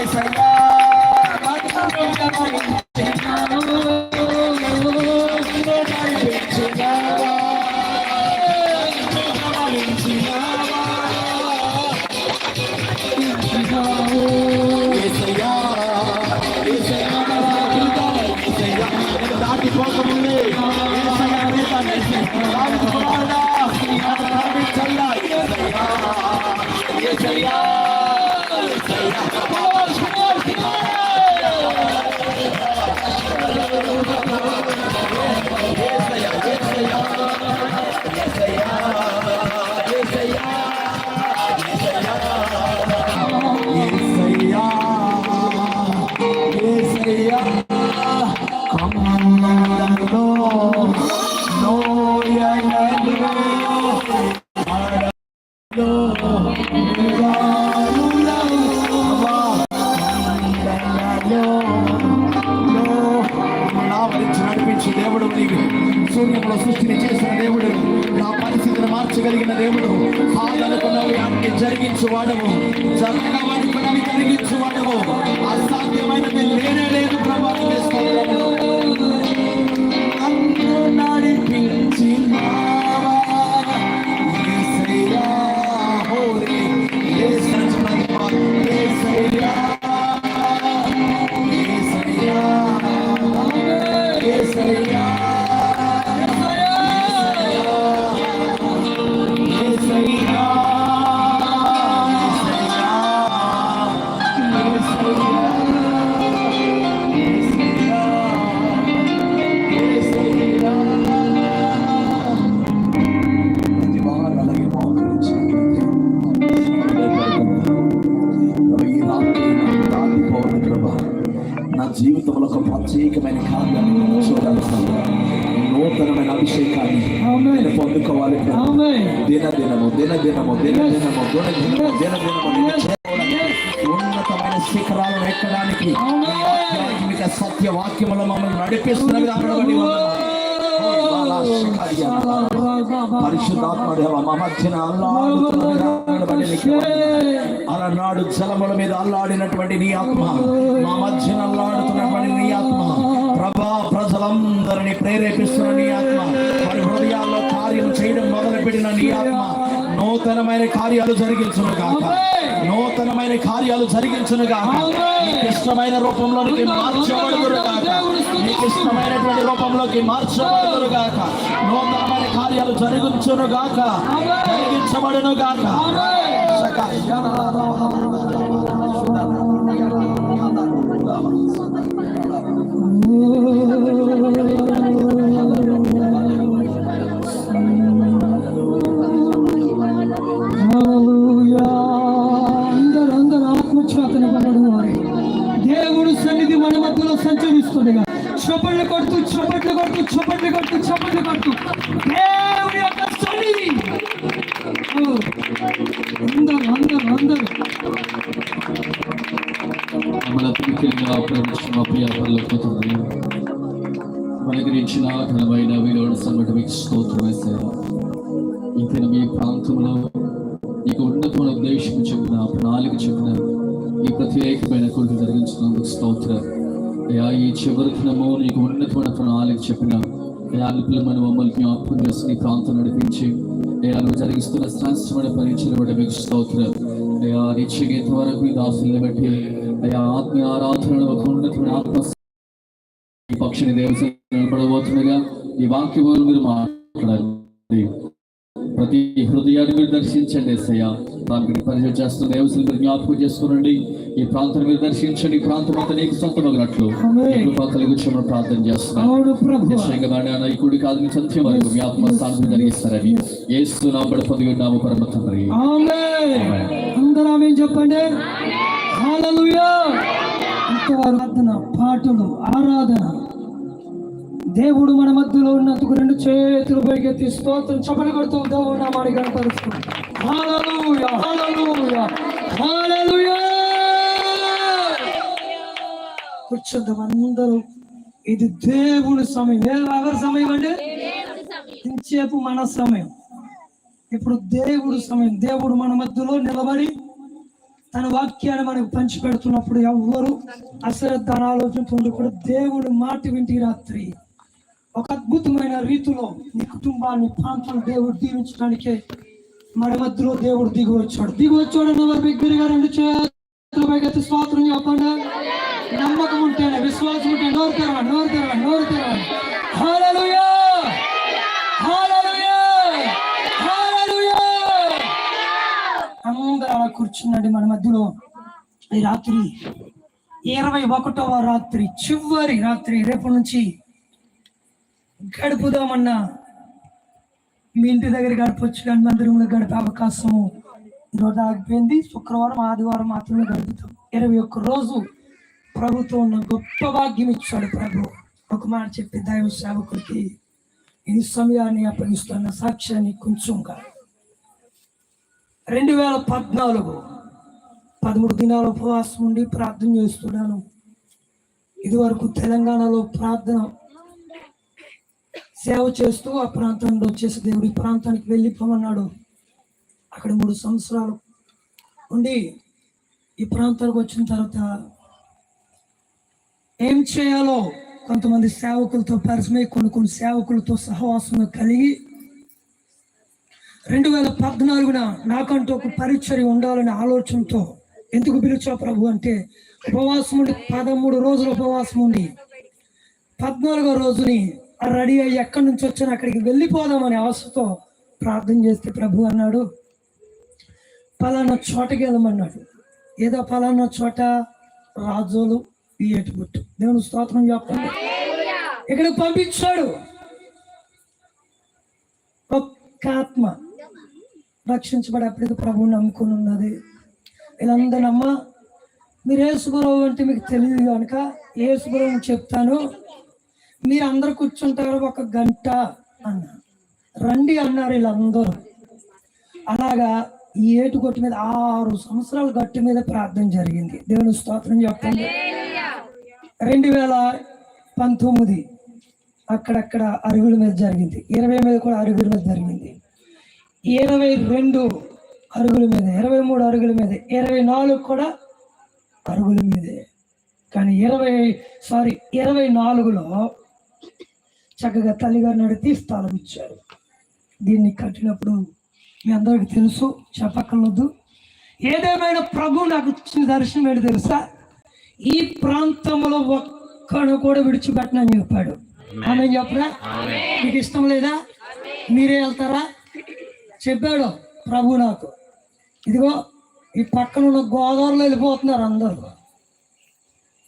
ఏసయ్యా దేవుడు నీకు సూర్యంలో సృష్టిని చేసిన దేవుడు. నా పరిస్థితిని మార్చగలిగిన దేవుడు. కాదనుకున్నవి అన్ని జరిగించు వాడము జరగవనుకున్నవి జరిగించు దినము దిన దినము దిన దినము దిన దినము దిన దినము ఉన్నతమైన శిఖరాలను ఎక్కడానికి ఆధ్యాత్మిక సత్య వాక్యములు మమ్మల్ని నడిపిస్తున్నది కాబట్టి పరిశుద్ధాత్మ దేవ మా మధ్యన అలనాడు జలముల మీద అల్లాడినటువంటి నీ ఆత్మ మా మధ్యన అల్లాడుతున్నటువంటి నీ ఆత్మ. ప్రభా ప్రజలందరినీ ప్రేరేపిస్తున్న నీ ఆత్మ. వారి హృదయాల్లో కార్యం చేయడం మొదలుపెట్టిన నీ ఆత్మ. నూతనమైన కార్యాలు జరిగించును కాక నూతనమైన కార్యాలు జరిగించును కాక నీకు ఇష్టమైన రూపంలోనికి మార్చబడుదురు కాక నీకు ఇష్టమైనటువంటి రూపంలోకి మార్చబడుదురు కాక నూతనమైన కార్యాలు జరిగించును గాక. జరిగించబడును గాక. హల్లెలూయా. చప్పట్లు కొడుతూ చప్పట్లు కొడుతూ చప్పట్లు కొడుతూ చప్పట్లు కొడుతూ. దేవుడి యొక్క సన్నిధి. ఓ, అందరూ అందరూ అందరూ. మన అతిథిగా ప్రేమించిన ప్రియ పరలోకతండ్రి మనకరించిన ఘనమైన విలువను సన్నటి మీకు స్తోత్రం వేశారు ఇంకైనా మీ ప్రాంతంలో నీకు ఉన్నతమైన ఉద్దేశం చెప్పిన ప్రణాళిక చెప్పిన ఈ ప్రత్యేకమైన కొడుకు జరిగించినందుకు స్తోత్రం. అయ్యా ఈ చివరి దినము నీకు ఉన్నతమైన ప్రణాళిక చెప్పిన అయ్యా నిపులమైన మమ్మల్ని జ్ఞాపకం చేసి నీ ప్రాంతం నడిపించి అయ్యా నువ్వు జరిగిస్తున్న శ్రేష్టమైన పరీక్షలు బట్టి మీకు స్తోత్రం. అయ్యా నిత్య గీత వరకు ఈ బట్టి అయ్యా ఆత్మీయ ఆరాధనలో ఒక ఉన్నతమైన ఆత్మ పక్షిని నిలబడబోతుండగా ఈ వాక్యములు మీరు మాట్లాడాలి ప్రతి హృదయాన్ని మీరు దర్శించండి ఎస్సయ్య దానికి పరిచయం చేస్తున్న దేవతలు మీరు జ్ఞాపకం చేసుకోనండి. ఈ ప్రాంతాన్ని మీరు దర్శించండి. ఈ ప్రాంతం అంతా నీకు సొంతమగినట్లు గురించి మనం ప్రార్థన చేస్తున్నాం. ఈ కుడి కాదు సత్యం వరకు మీ ఆత్మ స్థానం జరిగిస్తారని. ఏసు నామపడి పొంది ఉన్నాము పరమ తండ్రి. ఆమేన్. అందరూ చెప్పండి? హల్లెలూయా ఇంతవరకు ప్రార్థన పాటలు ఆరాధన దేవుడు మన మధ్యలో ఉన్నందుకు రెండు చేతులు పైకెత్తి స్తోత్రం చపలు కొడుతూ దేవుడు నామాన్ని కనపరుచుకోండి కూర్చుందాం అందరూ. ఇది దేవుని సమయం. ఎవరి సమయం అండి? ఇంచేపు మన సమయం. ఇప్పుడు దేవుడు సమయం. దేవుడు మన మధ్యలో నిలబడి తన వాక్యాన్ని మనకు పంచి పెడుతున్నప్పుడు ఎవ్వరు అశ్రద్ధ ఆలోచించుకుంటూ దేవుడు మాట వింటి రాత్రి ఒక అద్భుతమైన రీతిలో నీ కుటుంబాన్ని ప్రాంతం దేవుడు దీవించడానికే మన మధ్యలో దేవుడు దిగి వచ్చాడు. దిగి వచ్చాడు అన్నవారు బిగ్గరగా రెండు చేతులపై స్వాతంత్రం చెప్పండి. నమ్మకం ఉంటేనే విశ్వాసం ఉంటే నోరు తెరవండి నోరు తెరవండి నోరు తెరవండి. హల్లెలూయా! హల్లెలూయా! హల్లెలూయా! అందరూ అలా కూర్చున్నాడు మన మధ్యలో. ఈ రాత్రి ఇరవై ఒకటవ రాత్రి చివరి రాత్రి రేపు నుంచి గడుపుదామన్నా మీ ఇంటి దగ్గర గడపచ్చు కానీ మందిరంలో గడిపే అవకాశము ఈరోజు ఆగిపోయింది. శుక్రవారం ఆదివారం మాత్రమే గడుపుతాం. ఇరవై ఒక్క రోజు ప్రభుత్వం ఉన్న గొప్ప భాగ్యం ఇచ్చాడు ప్రభు. ఒక మాట చెప్పి దైవ సేవకుడికి ఈ సమయాన్ని అప్పగిస్తున్న సాక్ష్యాన్ని కొంచెంగా రెండు వేల పద్నాలుగు పదమూడు దినాల ఉపవాసం ఉండి ప్రార్థన చేస్తున్నాను. ఇదివరకు తెలంగాణలో ప్రార్థన సేవ చేస్తూ ఆ ప్రాంతంలో వచ్చేసి దేవుడు ఈ ప్రాంతానికి వెళ్ళిపోమన్నాడు. అక్కడ మూడు సంవత్సరాలు ఉండి ఈ ప్రాంతానికి వచ్చిన తర్వాత ఏం చేయాలో కొంతమంది సేవకులతో పరిచయమై కొన్ని కొన్ని సేవకులతో సహవాసం కలిగి రెండు వేల పద్నాలుగున నాకంటూ ఒక పరిచర్య ఉండాలనే ఆలోచనతో ఎందుకు పిలిచా ప్రభు అంటే ఉపవాసం ఉండి పదమూడు రోజులు ఉపవాసం ఉండి పద్నాలుగో రోజుని రెడీ అయ్యి ఎక్కడి నుంచి వచ్చాను అక్కడికి వెళ్ళిపోదామనే ఆశతో ప్రార్థన చేస్తే ప్రభు అన్నాడు పలానా చోటకి వెళ్ళమన్నాడు. ఏదో పలానా చోట రాజులు ఈ ఎటుపుట్టు దేవుని స్తోత్రం చెప్పండి ఇక్కడ పంపించాడు. ఒక్క ఆత్మ రక్షించబడి అప్పటికి ప్రభువు నమ్ముకుని ఉన్నది. వీళ్ళందరూ అమ్మ మీరు ఏసుగురవు అంటే మీకు తెలియదు కనుక ఏసుగురవు చెప్తాను. మీరు అందరు కూర్చుంటారు ఒక గంట అన్న. రండి అన్నారు వీళ్ళందరూ. అలాగా ఈ ఏటు గట్టు మీద ఆరు సంవత్సరాల గట్టు మీద ప్రార్థన జరిగింది. దేవుని స్తోత్రం చెప్పండి. రెండు వేల పంతొమ్మిది అక్కడక్కడ అరుగుల మీద జరిగింది. ఇరవై మీద కూడా అరుగుల మీద జరిగింది. ఇరవై రెండు అరుగుల మీద ఇరవై మూడు అరుగుల మీద ఇరవై నాలుగు కూడా అరుగుల మీదే. కానీ ఇరవై సారీ ఇరవై నాలుగులో చక్కగా తల్లిగారు నడిపి స్థలం ఇచ్చారు. దీన్ని కట్టినప్పుడు మీ అందరికి తెలుసు చెప్పక్కర్లేదు. ఏదేమైనా ప్రభు నాకు ఇచ్చిన దర్శనం ఏంటి తెలుసా? ఈ ప్రాంతంలో ఒక్కడు కూడా విడిచిపెట్టనని చెప్పాడు. ఆమె చెప్పరా? మీకు ఇష్టం లేదా? మీరే వెళ్తారా? చెప్పాడు ప్రభు నాకు. ఇదిగో ఈ పక్కన ఉన్న గోదావరిలో వెళ్ళిపోతున్నారు అందరూ.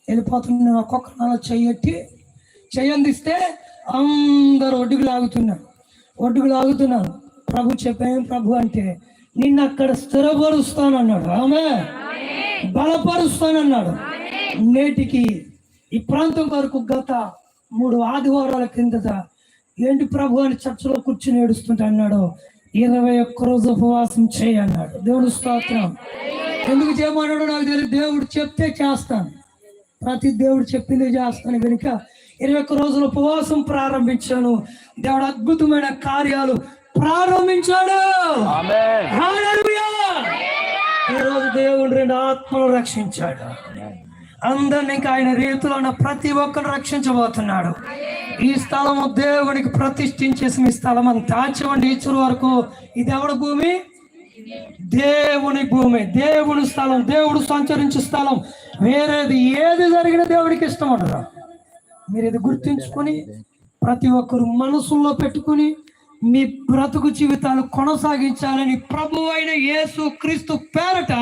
వెళ్ళిపోతున్నారు ఒక్కొక్క అలా చెయ్యట్టి చెయ్యందిస్తే అందరు ఒడ్డుకు లాగుతున్నారు. ఒడ్డుకు లాగుతున్నారు. ప్రభు చెప్పాను ప్రభు అంటే నిన్ను అక్కడ స్థిరపరుస్తానన్నాడు ఆమె బలపరుస్తానన్నాడు. నేటికి ఈ ప్రాంతం వరకు గత మూడు ఆదివారాల కిందట ఏంటి ప్రభు అని చర్చలో కూర్చుని ఏడుస్తుంటే అన్నాడు ఇరవై ఒక్క రోజు ఉపవాసం చేయి అన్నాడు. దేవుడు స్తోత్రం. ఎందుకు చేయమన్నాడు నాకు తెలియదు దేవుడు చెప్తే చేస్తాను. ప్రతి దేవుడు చెప్పింది చేస్తాను. కనుక ఇరవై ఒక్క రోజుల ఉపవాసం ప్రారంభించాను. దేవుడు అద్భుతమైన కార్యాలు ప్రారంభించాడు. హల్లెలూయా! ఈ రోజు దేవుడు రెండు ఆత్మలు రక్షించాడు. అందరిని ఇంకా ఆయన రీతిలో ఉన్న ప్రతి ఒక్కరు రక్షించబోతున్నాడు. ఈ స్థలము దేవునికి ప్రతిష్ఠించేసి మీ స్థలం అంతా చూడండి ఇచ్చిన వరకు. ఇది ఎవడి భూమి? దేవుని భూమి. దేవుని స్థలం దేవుడు సంచరించే స్థలం. వేరేది ఏది జరిగినా దేవుడికి ఇష్టం ఉండదు. మీరు ఇది గుర్తుంచుకొని ప్రతి ఒక్కరు మనసుల్లో పెట్టుకుని మీ బ్రతుకు జీవితాలు కొనసాగించాలని ప్రభు అయిన యేసు క్రీస్తు పేరట